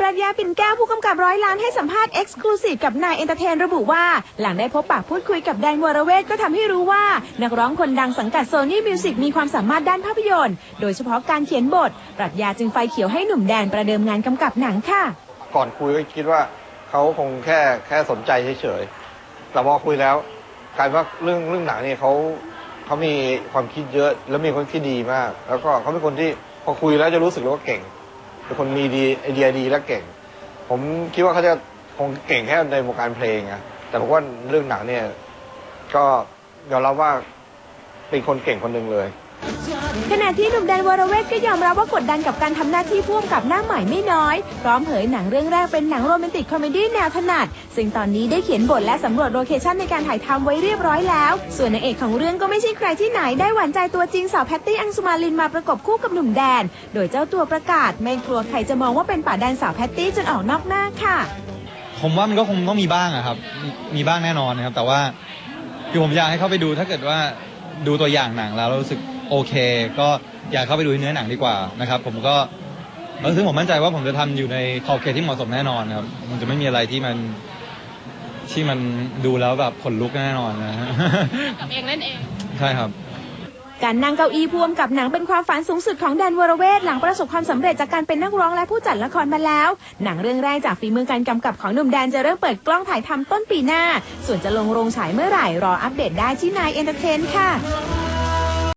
ปรัชญาปิ่นแก้วผู้กำกับร้อยล้านให้สัมภาษณ์เอ็กซ์คลูซีฟกับนายเอนเตอร์เทนระบุว่า หลังได้พบปะพูดคุยกับแดนวรเวทก็ทำให้รู้ว่า นักร้องคนดังสังกัดโซนี่มิวสิกมีความสามารถด้านภาพยนตร์ โดยเฉพาะการเขียนบท ปรัชญาจึงไฟเขียวให้หนุ่มแดนประเดิมงานกำกับหนังค่ะ ก่อนคุยก็คิดว่าเขาคงแค่แค่สนใจเฉยๆแต่พอคุยแล้วกลายว่าเรื่องเรื่องหนังเนี่ยเขาเขามีความคิดเยอะ แล้วมีความคิดดีมาก แล้วก็เขาเป็นคนที่พอคุยแล้วจะรู้สึกเลยว่าเก่ง เป็นคนมีดีไอเดียดีและเก่ง ผมคิดว่าเขาจะคงเก่งแค่ในวงการเพลงอะแต่ผมว่าเรื่องหนังเนี่ย ก็ยอมรับว่าเป็นคนเก่งคนหนึ่งเลย ขณะที่หนุ่มแดนวรเวทก็ยอมรับว่ากดดันกับการทำหน้าที่พ่วงกับหน้าใหม่ไม่น้อย พร้อมเผยหนังเรื่องแรกเป็นหนังโรแมนติกคอมเมดี้แนวถนัด ซึ่งตอนนี้ได้เขียนบทและสำรวจโลเคชั่นในการถ่ายทำไว้เรียบร้อยแล้ว ส่วนนางเอกของเรื่องก็ไม่ใช่ใครที่ไหนได้หวานใจตัวจริงสาวแพตตี้อังสุมาลินมาประกบคู่กับหนุ่มแดน โดยเจ้าตัวประกาศไม่กลัวใครจะมองว่าเป็นป่าแดนสาวแพตตี้จนออกนอกหน้าค่ะ ผมว่ามันก็คงต้องมีบ้างอะครับมีมีบ้างแน่นอนนะครับแต่ว่าคือผมอยากให้เข้าไปดูถ้าเกิดว่าดูตัวอย่างหนังแล้วรู้สึก โอเค ก็อยากเข้าไปดูเนื้อหนังดีกว่านะครับ ผมก็ซึ่งผมมั่นใจว่าผมจะทำอยู่ในขอบเขตที่เหมาะสมแน่นอนครับมันจะไม่มีอะไรที่มันที่มันดูแล้วแบบขนลุกแน่นอนนะฮะกับเองเล่นเอง ใช่ครับการนั่งเก้าอี้พ่วงกับหนังเป็นความฝันสูงสุดของแดนวรเวทหลังประสบความสำเร็จจากการเป็นนักร้องและผู้จัดละครมาแล้ว หนังเรื่องแรกจากฝีมือการกำกับของหนุ่มแดนจะเริ่มเปิดกล้องถ่ายทำต้นปีหน้า ส่วนจะลงโรงฉายเมื่อไหร่รออัปเดตได้ที่นายเอนเตอร์เทนค่ะ